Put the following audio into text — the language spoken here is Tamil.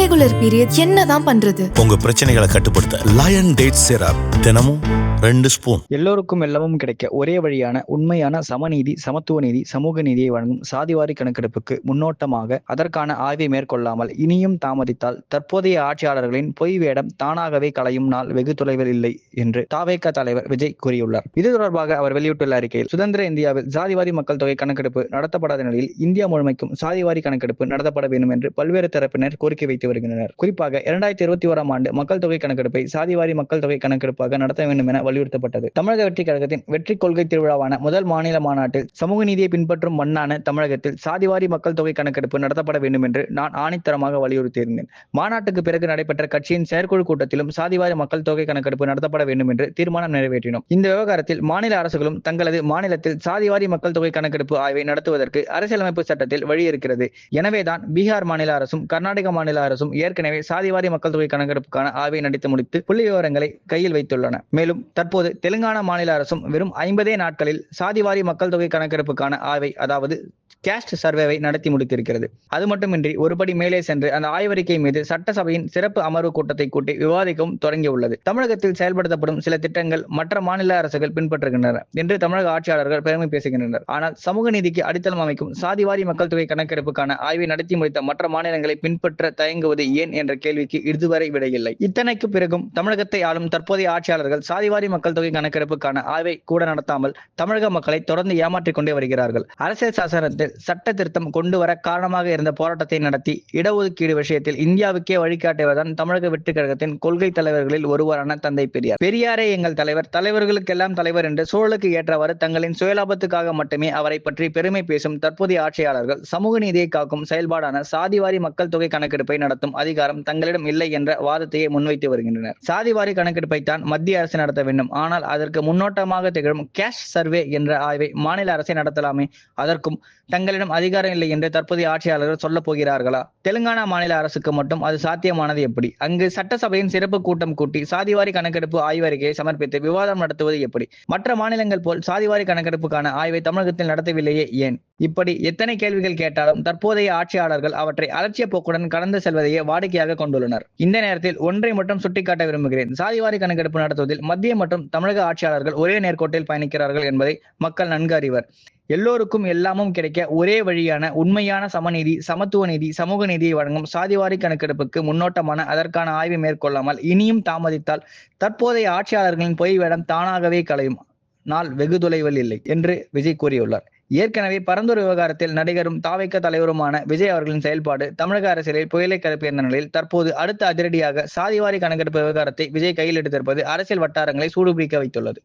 இர்ரெகுலர் பீரியட் என்னதான் பண்றது? உங்க பிரச்சனைகளை கட்டுப்படுத்த லயன் டேட் சிரப் தினமும் ரெண்டு ஸ்பூன் எல்லோருக்கும் எல்லாமும் கிடைக்க ஒரே வழியான உண்மையான சமநீதி சமத்துவ நீதி சமூக நீதியை வழங்கும் சாதிவாரி கணக்கெடுப்புக்கு முன்னோட்டமாக அதற்கான ஆய்வை மேற்கொள்ளாமல் இனியும் தாமதித்தால் தற்போதைய ஆட்சியாளர்களின் பொய் வேடம் தானாகவே களையும் நாள் வெகு தொலைவில் இல்லை என்று தாவேக தலைவர் விஜய் கூறியுள்ளார். இது தொடர்பாக அவர் வெளியிட்டுள்ள அறிக்கையில் சுதந்திர இந்தியாவில் சாதிவாரி மக்கள் தொகை கணக்கெடுப்பு நடத்தப்படாத நிலையில் இந்தியா முழுமைக்கும் சாதிவாரி கணக்கெடுப்பு நடத்தப்பட வேண்டும் என்று பல்வேறு தரப்பினர் கோரிக்கை வைத்து வருகின்றனர். குறிப்பாக இரண்டாயிரத்தி இருபத்தி ஓராம் ஆண்டு மக்கள் தொகை கணக்கெடுப்பை சாதிவாரி மக்கள் தொகை கணக்கெடுப்பாக நடத்த வேண்டும் என வலியுறுத்தப்பட்டது. தமிழக வெற்றி கழகத்தின் வெற்றி கொள்கை திருவிழாவான முதல் மாநில மாநாட்டில் சமூக நீதியை பின்பற்றும் மண்ணான தமிழகத்தில் சாதிவாரி மக்கள் தொகை கணக்கெடுப்பு நடத்தப்பட வேண்டும் என்று நான் ஆணித்தரமாக வலியுறுத்தியிருந்தேன். மாநாட்டுக்கு பிறகு நடைபெற்ற கட்சியின் செயற்குழு கூட்டத்திலும் சாதிவாரி மக்கள் தொகை கணக்கெடுப்பு நடத்தப்பட வேண்டும் என்று தீர்மானம் நிறைவேற்றினோம். இந்த விவகாரத்தில் மாநில அரசுகளும் தங்களது மாநிலத்தில் சாதிவாரி மக்கள் தொகை கணக்கெடுப்பு ஆய்வை நடத்துவதற்கு அரசியலமைப்பு சட்டத்தில் வழி இருக்கிறது எனவேதான் பீகார் மாநில அரசும் கர்நாடக மாநில அரசும் ஏற்கனவே சாதிவாரி மக்கள் தொகை கணக்கெடுப்புக்கான ஆய்வை நடத்தி முடித்து புள்ளி விவரங்களை கையில் வைத்துள்ளன. மேலும் தற்போது தெலுங்கானா மாநில அரசும் வெறும் ஐம்பதே நாட்களில் சாதிவாரி மக்கள் தொகை கணக்கெடுப்புக்கான ஆய்வை அதாவது கேஸ்ட் சர்வேவை நடத்தி முடித்திருக்கிறது. அது மட்டுமின்றி ஒருபடி மேலே சென்று அந்த ஆய்வறிக்கை மீது சட்டசபையின் சிறப்பு அமர்வு கூட்டத்தை கூட்டி விவாதிக்கவும் தொடங்கியுள்ளது. தமிழகத்தில் செயல்படுத்தப்படும் சில திட்டங்கள் மற்ற மாநில அரசுகள் பின்பற்றுகின்றன என்று தமிழக ஆட்சியாளர்கள் பெருமை பேசுகின்றனர். ஆனால் சமூக நீதிக்கு அடித்தளம் அமைக்கும் சாதிவாரி மக்கள் தொகை கணக்கெடுப்புக்கான ஆய்வை நடத்தி முடித்த மற்ற மாநிலங்களை பின்பற்ற தயங்குவது ஏன் என்ற கேள்விக்கு இதுவரை விடையில்லை. இத்தனைக்கு பிறகும் தமிழகத்தை ஆளும் தற்போதைய ஆட்சியாளர்கள் சாதிவாரி மக்கள் தொகை கணக்கெடுப்புக்கான ஆய்வை கூட நடத்தாமல் தமிழக மக்களை தொடர்ந்து ஏமாற்றிக் கொண்டே வருகிறார்கள். அரசியல் சாசனத்தில் சட்ட திருத்தம் கொண்டு வர காரணமாக இருந்த போராட்டத்தை நடத்தி இடஒதுக்கீடு விஷயத்தில் இந்தியாவுக்கே வழிகாட்டுவதுதான் தமிழக வெற்றி கழகத்தின் கொள்கை தலைவர்களில் ஒருவரான தந்தை பெரியார். பெரியாரே எங்கள் தலைவர். தலைவர்களுக்கெல்லாம் தலைவர் என்று சூழலுக்கு ஏற்றவாறு தங்களின் சுயலாபத்துக்காக மட்டுமே அவரை பற்றி பெருமை பேசும் தற்போதைய ஆட்சியாளர்கள் சமூக நீதியை காக்கும் செயல்பாடான சாதிவாரி மக்கள் தொகை கணக்கெடுப்பை நடத்தும் அதிகாரம் தங்களிடம் இல்லை என்ற வாதத்தையே முன்வைத்து வருகின்றனர். சாதிவாரி கணக்கெடுப்பை தான் மத்திய அரசு நடத்த வேண்டும். ஆனால் அதற்கு முன்னோட்டமாக திகழும் கேஷ் சர்வே என்ற ஆய்வை மாநில அரசை நடத்தலாமே. அதற்கும் தங்களிடம் அதிகாரம் இல்லை என்று தற்போதைய ஆட்சியாளர்கள் சொல்ல போகிறார்களா? தெலுங்கானா மாநில அரசுக்கு மட்டும் அது சாத்தியமானது எப்படி? அங்கு சட்டசபையின் சிறப்பு கூட்டம் கூட்டி சாதிவாரி கணக்கெடுப்பு ஆய்வறிக்கையை சமர்ப்பித்து விவாதம் நடத்துவது எப்படி? மற்ற மாநிலங்கள் போல் சாதிவாரி கணக்கெடுப்புக்கான ஆய்வை தமிழகத்தில் நடத்தவில்லையே ஏன்? இப்படி எத்தனை கேள்விகள் கேட்டாலும் தற்போதைய ஆட்சியாளர்கள் அவற்றை அலட்சிய போக்குடன் கடந்து செல்வதையே வாடிக்கையாக கொண்டுள்ளனர். இந்த நேரத்தில் ஒன்றை மட்டும் சுட்டிக்காட்ட விரும்புகிறேன். சாதிவாரி கணக்கெடுப்பு நடத்துவதில் மத்திய மற்றும் தமிழக ஆட்சியாளர்கள் ஒரே நேர்கோட்டில் பயணிக்கிறார்கள் என்பதை மக்கள் நன்கு அறிவர். எல்லோருக்கும் எல்லாமும் கிடைக்க ஒரே வழியான உண்மையான சமநீதி சமத்துவ நீதி சமூக நீதியை வழங்கும் சாதிவாரி கணக்கெடுப்புக்கு முன்னோட்டமான அதற்கான ஆய்வை மேற்கொள்ளாமல் இனியும் தாமதித்தால் தற்போதைய ஆட்சியாளர்களின் பொய் வேடம் தானாகவே களையும். நாள் வெகு தொலைவில் இல்லை என்று விஜய் கூறியுள்ளார். ஏற்கனவே பரந்தூர் விவகாரத்தில் நடிகரும் தாவைக்க தலைவருமான விஜய் அவர்களின் செயல்பாடு தமிழக அரசியலில் புயலை கிளப்பியிருந்த நிலையில் தற்போது அடுத்த அதிரடியாக சாதிவாரி கணக்கெடுப்பு விவகாரத்தை விஜய் கையில் எடுத்திருப்பது அரசியல் வட்டாரங்களை சூடுபிடிக்க வைத்துள்ளது.